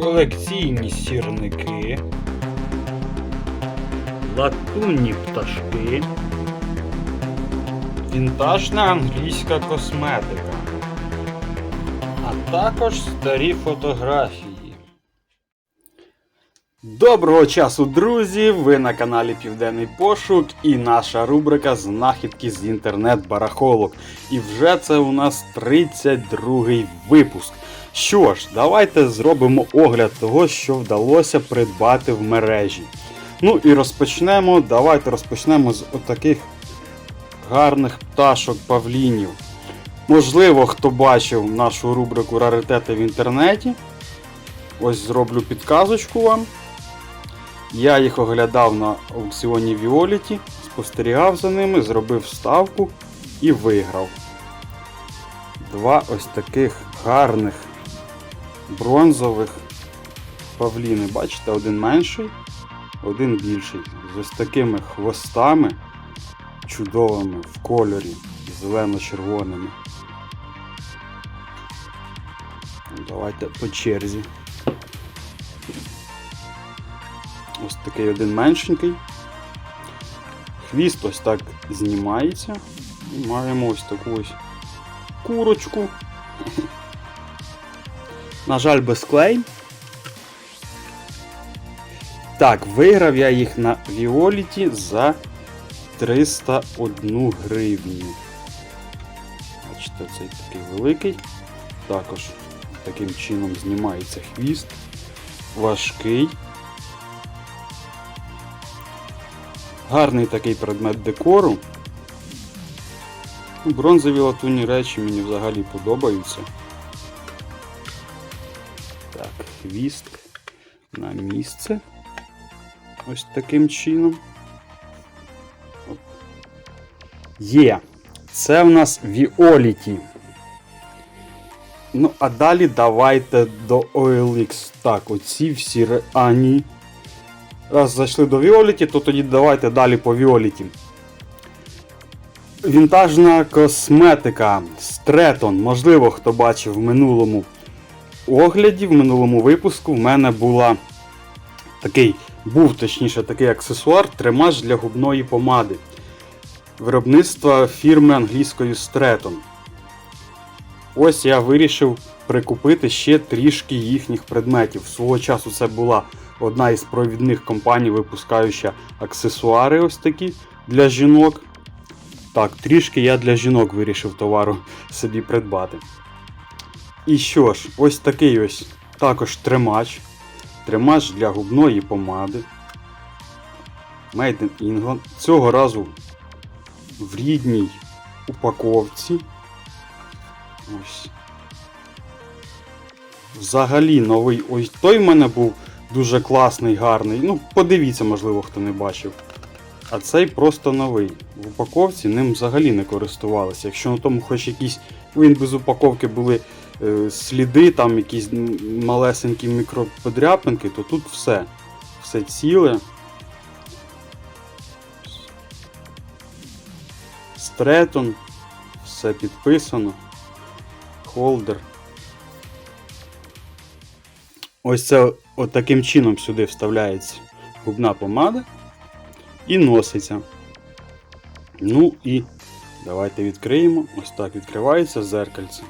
колекційні сірники, латунні пташки, вінтажна англійська косметика, а також старі фотографії. Доброго часу, друзі! Ви на каналі Південний Пошук і наша рубрика Знахідки з інтернет-барахолок. І вже це у нас 32-й випуск. Що ж, давайте зробимо огляд того, що вдалося придбати в мережі. Ну і розпочнемо. Давайте розпочнемо з отаких гарних пташок павлінів. Можливо, хто бачив нашу рубрику Раритети в інтернеті. Ось зроблю підказочку вам. Я їх оглядав на аукціоні Віоліті, спостерігав за ними, зробив ставку і виграв. Два ось таких гарних бронзових павліни. Бачите, один менший, один більший. З ось такими хвостами чудовими в кольорі, зелено-червоними. Давайте по черзі. Ось такий один меншенький. Хвіст ось так знімається. І маємо ось таку ось курочку. На жаль, без клей. Так, виграв я їх на Віоліті за 301 гривню. Бачите, цей такий великий. Також таким чином знімається хвіст. Важкий. Гарний такий предмет декору. Бронзові латунні речі мені взагалі подобаються. Хвіст на місце. Ось таким чином. Є. Це в нас Віоліті. Ну, а далі давайте до OLX. Так, оці всі. А. Раз зайшли до Віоліті, то тоді давайте далі по Віоліті. Вінтажна косметика Стретон. Можливо, хто бачив в минулому огляді, в минулому випуску в мене була такий, був точніше такий аксесуар тримач для губної помади. Виробництва фірми англійської Stretton. Ось я вирішив прикупити ще трішки їхніх предметів. Свого часу це була одна із провідних компаній, випускаюча аксесуари ось такі для жінок. Так, трішки я для жінок вирішив товару собі придбати. І що ж, ось такий ось також тримач. Тримач для губної помади. Made in England. Цього разу в рідній упаковці. Ось. Взагалі новий. Ось той в мене був дуже класний, гарний. Ну, подивіться, можливо, хто не бачив. А цей просто новий. В упаковці ним взагалі не користувалися. Якщо на тому хоч якісь. Він без упаковки були сліди, там якісь малесенькі мікроподряпинки, то тут все. Все ціле. Стретон, все підписано. Холдер. Ось це от таким чином сюди вставляється губна помада і носиться. Ну і давайте відкриємо. Ось так відкривається зеркальце.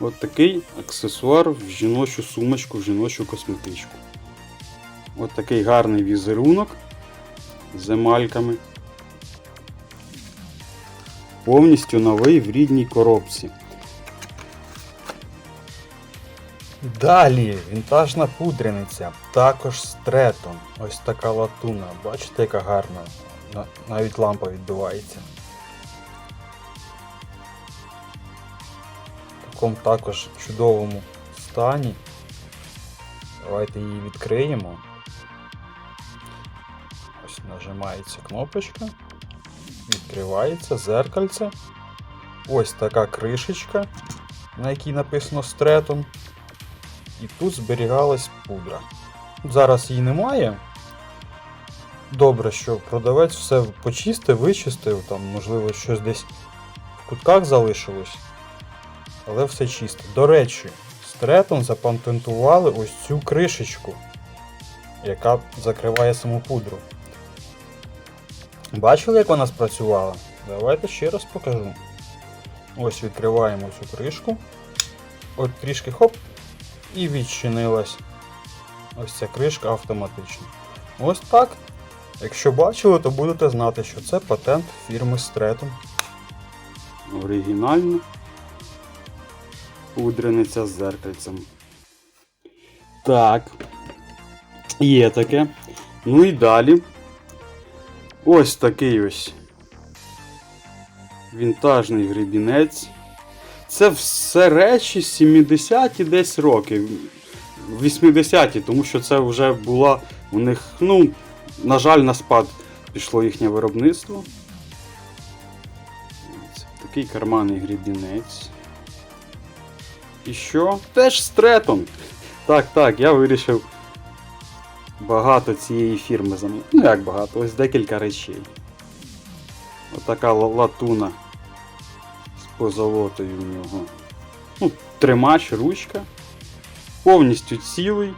От такий аксесуар в жіночу сумочку, в жіночу косметичку. От такий гарний візерунок з емальками. Повністю новий в рідній коробці. Далі вінтажна пудрениця, також стретон. Ось така латуна. Бачите, яка гарна. Навіть лампа відбивається. Такому також чудовому стані. Давайте її відкриємо. Ось нажимається кнопочка. Відкривається зеркальце. Ось така кришечка, на якій написано Стретон. І тут зберігалась пудра. Зараз її немає. Добре, що продавець все почистив, вичистив, там, можливо, щось десь в кутках залишилось. Але все чисто. До речі, Стретон запатентували ось цю кришечку, яка закриває саму пудру. Бачили, як вона спрацювала? Давайте ще раз покажу. Ось відкриваємо цю кришку. От трішки хоп, і відчинилась. Ось ця кришка автоматично. Ось так. Якщо бачили, то будете знати, що це патент фірми Stretton. Оригінально. Пудрениця з зеркальцем. Так. Є таке. Ну і далі. Ось такий ось. Вінтажний гребінець. Це все речі 70-ті десь роки. 80-ті, тому що це вже була у них, ну, на жаль, на спад пішло їхнє виробництво. Такий карманний гребінець. І що? Теж стретон. Так, так, я вирішив багато цієї фірми замовити. Ну як багато, ось декілька речей. Отака латуна з позолотою в нього. Ну, тримач, ручка. Повністю цілий.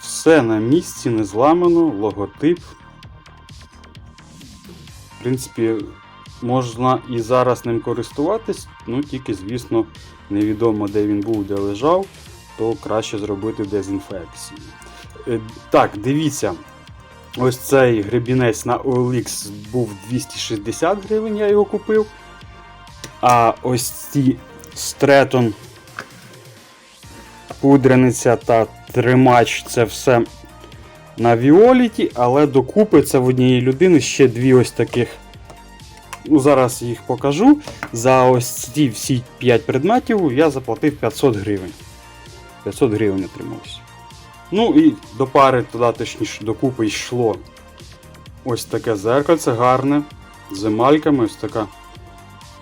Все на місці, не зламано, логотип. В принципі, можна і зараз ним користуватись, ну тільки, звісно, невідомо де він був, де лежав, то краще зробити дезінфекцію. Е, Так, дивіться. Ось цей гребінець на OLX був 260 гривень, я його купив. А ось ці Stretton пудрениця та тримач це все на Віоліті, але докупи це в однієї людини ще дві ось таких. Ну, зараз їх покажу. За ось ці всі 5 предметів я заплатив 500 гривень. 500 гривень отрималось. Ну і до пари туди точніше докупи йшло ось таке зеркальце гарне. З емальками, ось така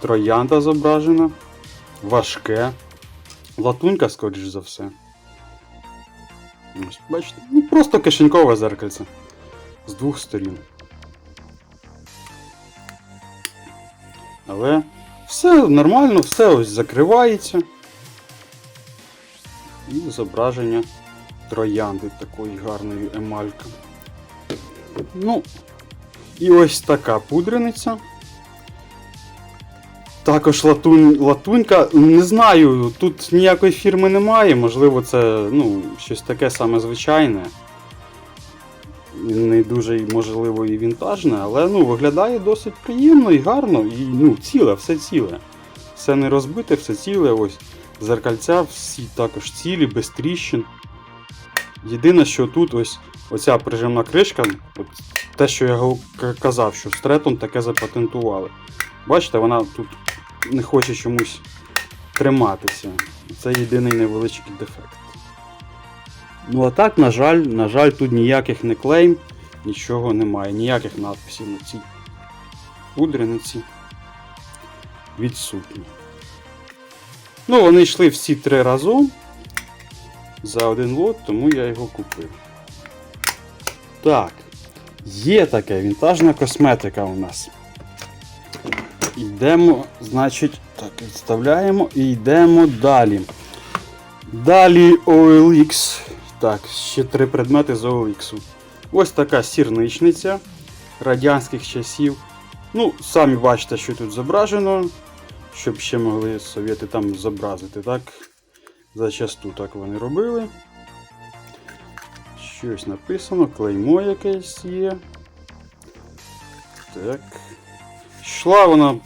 троянда зображена. Важке. Латунька, скоріш за все. Ось, бачите? Ну, просто кишенькове зеркальце. З двох сторін. Але все нормально, все ось закривається. І зображення троянди такої гарної емальки. Ну, і ось така пудрениця. Також латунь, латунька, не знаю, тут ніякої фірми немає, можливо, це ну, щось таке саме звичайне. Не дуже, можливо, і вінтажне, але ну, виглядає досить приємно і гарно, і ну, ціле, все ціле. Все не розбите, все ціле. Ось зеркальця всі також цілі, без тріщин. Єдине, що тут ось оця прижимна кришка, от те, що я казав, що Стретон таке запатентували. Бачите, вона тут не хоче чомусь триматися. Це єдиний невеличкий дефект. Ну а так, на жаль, на жаль, тут ніяких не клейм, нічого немає, ніяких надписів на цій пудрениці відсутні. Ну, вони йшли всі три разом за один лот, тому я його купив. Так, є таке вінтажна косметика у нас. Йдемо, значить, так, відставляємо і йдемо далі. Далі OLX. Так, ще три предмети з OLX. Ось така сірничниця радянських часів. Ну, самі бачите, що тут зображено, щоб ще могли совєти там зобразити, так? Зачасту так вони робили. Щось написано, клеймо якесь є. Так. Йшла вона.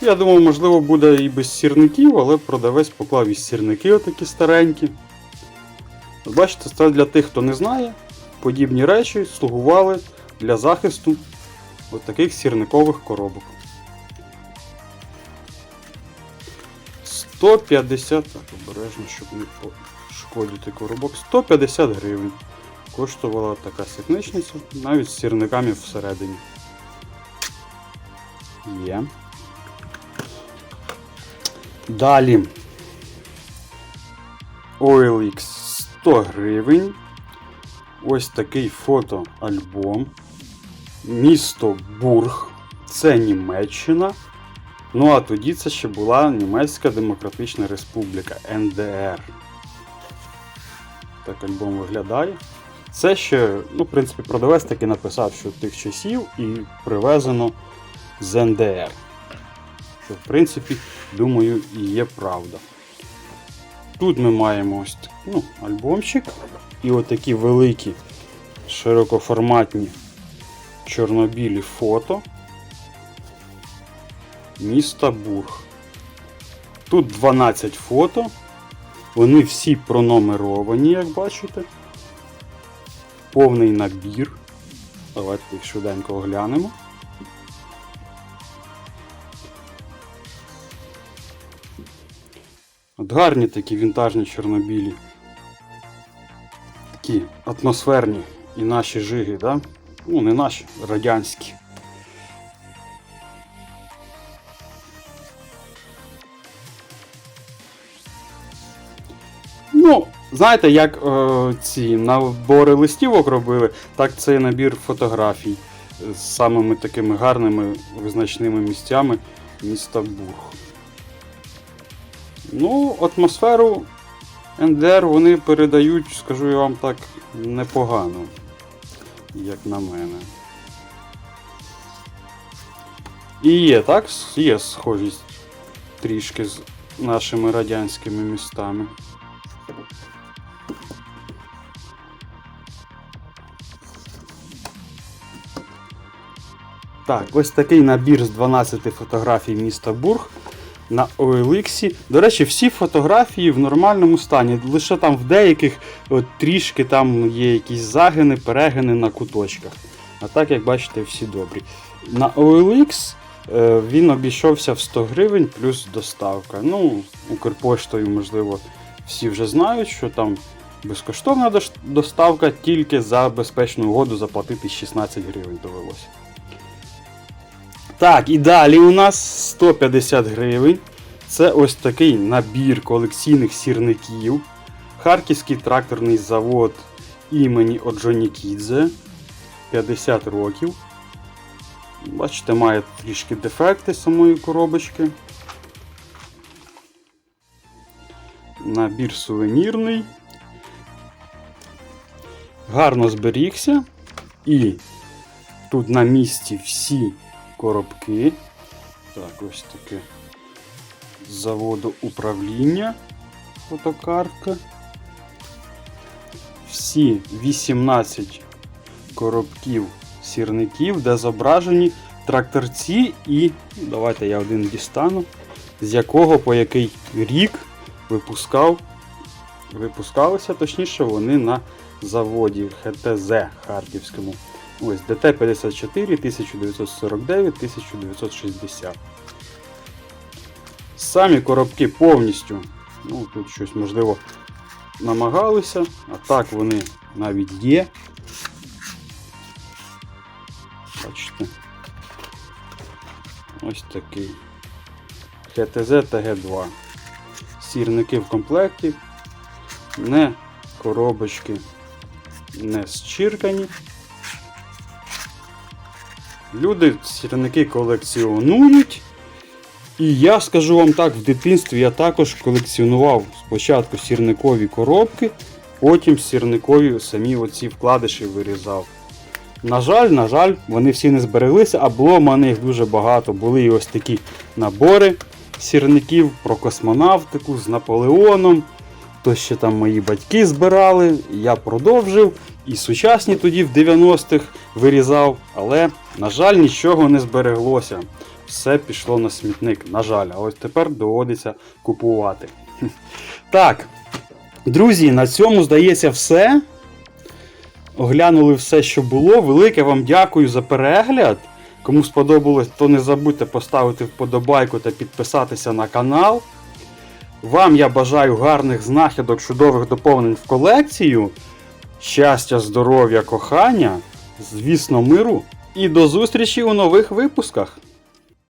Я думав, можливо, буде і без сірників, але продавець поклав і сірники отакі старенькі. Бачите, це для тих, хто не знає, подібні речі слугували для захисту от таких сірникових коробок. 150, так, обережно, щоб не пошкодити коробок. 150 гривень. Коштувала така сірничниця, навіть з сірниками всередині. Є. Далі. OLX 100 гривень. Ось такий фотоальбом. Місто Бург. Це Німеччина. Ну а тоді це ще була Німецька Демократична Республіка НДР. Так альбом виглядає. Це ще, ну, в принципі, продавець таки написав, що тих часів і привезено з НДР. Що, в принципі, думаю, і є правда. Тут ми маємо ось ну, альбомчик і отакі великі широкоформатні чорнобілі фото міста Бург. Тут 12 фото. Вони всі пронумеровані, як бачите. Повний набір. Давайте їх швиденько оглянемо. От гарні такі вінтажні чорнобілі. Такі атмосферні і наші жиги, да? Ну, не наші, радянські. Ну, знаєте, як е, ці набори листівок робили, так цей набір фотографій з самими такими гарними визначними місцями міста Бург. Ну, атмосферу НДР вони передають, скажу я вам так, непогано, як на мене. І є, так? Є схожість трішки з нашими радянськими містами. Так, ось такий набір з 12 фотографій міста Бург на OLX. До речі, всі фотографії в нормальному стані. Лише там в деяких от, трішки там є якісь загини, перегини на куточках. А так, як бачите, всі добрі. На OLX е, він обійшовся в 100 гривень плюс доставка. Ну, Укрпоштою, можливо, всі вже знають, що там безкоштовна доставка, тільки за безпечну угоду заплатити 16 гривень довелося. Так, і далі у нас 150 гривень. Це ось такий набір колекційних сірників. Харківський тракторний завод імені Оджонікідзе. 50 років. Бачите, має трішки дефекти самої коробочки. Набір сувенірний. Гарно зберігся. І тут на місці всі коробки. Так, ось таке з заводу управління. Фотокартка. Всі 18 коробків сірників, де зображені тракторці і. Давайте я один дістану, з якого по який рік випускав, випускалися, точніше, вони на заводі ХТЗ Харківському. Ось ДТ-54 1949 1960. Самі коробки повністю, ну тут щось можливо намагалися, а так вони навіть є. Бачите. Ось такий. ХТЗ ТГ2. Сірники в комплекті, не коробочки не зчіркані. Люди сірники колекціонують. І я скажу вам так, в дитинстві я також колекціонував спочатку сірникові коробки, потім сірникові самі оці вкладиші вирізав. На жаль, на жаль, вони всі не збереглися, а було в мене їх дуже багато. Були і ось такі набори сірників про космонавтику з Наполеоном. То ще там мої батьки збирали, я продовжив. І сучасні тоді в 90-х вирізав, але, на жаль, нічого не збереглося. Все пішло на смітник, на жаль, а ось тепер доводиться купувати. Так, друзі, на цьому здається все. Оглянули все, що було. Велике вам дякую за перегляд. Кому сподобалось, то не забудьте поставити вподобайку та підписатися на канал. Вам я бажаю гарних знахідок, чудових доповнень в колекцію. Щастя, здоров'я, кохання, звісно, миру. І до зустрічі у нових випусках.